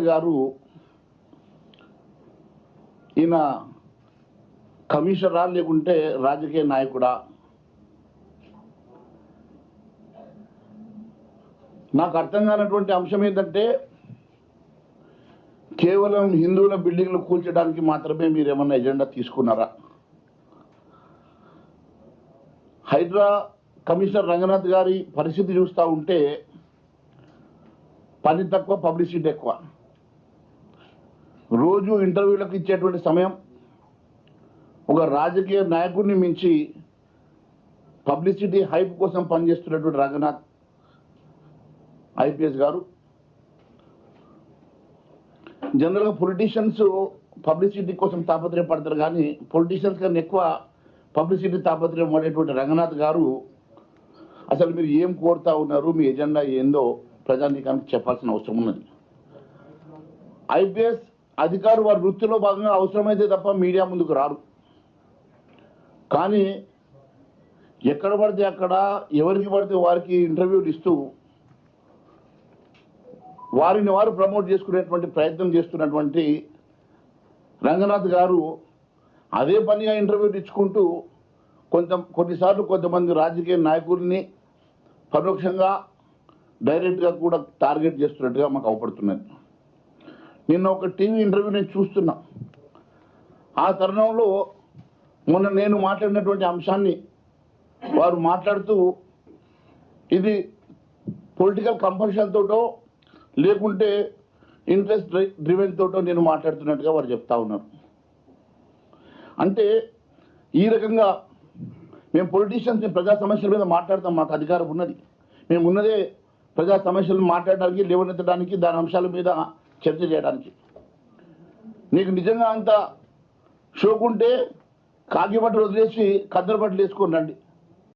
గారు ఈయన కమిషనరా లేకుంటే రాజకీయ నాయకుడా? నాకు అర్థం కానటువంటి అంశం ఏంటంటే కేవలం హిందువుల బిల్డింగ్లు కూల్చడానికి మాత్రమే మీరు ఏమన్నా ఎజెండా తీసుకున్నారా? హైడ్రా కమిషనర్ రంగనాథ్ గారి పరిస్థితి చూస్తూ ఉంటే పని తక్కువ పబ్లిసిటీ ఎక్కువ. రోజు ఇంటర్వ్యూలకు ఇచ్చేటువంటి సమయం ఒక రాజకీయ నాయకుడిని మించి పబ్లిసిటీ హైప్ కోసం పనిచేస్తున్నటువంటి రంగనాథ్ ఐపీఎస్ గారు. జనరల్గా పొలిటీషియన్స్ పబ్లిసిటీ కోసం తాపత్రయపడతారు కానీ పొలిటీషియన్స్ కన్నా ఎక్కువ పబ్లిసిటీ తాపత్రయం పడేటువంటి రంగనాథ్ గారు అసలు మీరు ఏం కోరుతా ఉన్నారు మీ ఎజెండా ఏందో ప్రజానీకానికి చెప్పాల్సిన అవసరం ఉన్నది. ఐపీఎస్ అధికారులు వారి వృత్తిలో భాగంగా అవసరమైతే తప్ప మీడియా ముందుకు రారు. కానీ ఎక్కడ పడితే అక్కడ ఎవరికి పడితే వారికి ఇంటర్వ్యూలు ఇస్తూ వారిని వారు ప్రమోట్ చేసుకునేటువంటి ప్రయత్నం చేస్తున్నటువంటి రంగనాథ్ గారు అదే పనిగా ఇంటర్వ్యూలు ఇచ్చుకుంటూ కొంత కొన్నిసార్లు కొంతమంది రాజకీయ నాయకుల్ని పరోక్షంగా డైరెక్ట్గా కూడా టార్గెట్ చేస్తున్నట్టుగా మాకు అవపడుతున్నది. నిన్న ఒక టీవీ ఇంటర్వ్యూ నేను చూస్తున్నా. ఆ తరుణంలో మొన్న నేను మాట్లాడినటువంటి అంశాన్ని వారు మాట్లాడుతూ ఇది పొలిటికల్ కంపల్షన్ తోటో లేకుంటే ఇంట్రెస్ట్ డ్రివెన్ తోటో నేను మాట్లాడుతున్నట్టుగా వారు చెప్తా ఉన్నారు. అంటే ఈ రకంగా మేము పొలిటీషియన్స్ ప్రజా సమస్యల మీద మాట్లాడతాం మాకు అధికారం ఉన్నది. మేము ఉన్నదే ప్రజా సమస్యలను మాట్లాడడానికి లేవనెత్తడానికి దాని అంశాల మీద చర్చ చేయడానికి. నీకు నిజంగా అంత షోకుంటే కాకి బట్టలు వదిలేసి కద్దరు బట్టలు వేసుకుని రండి.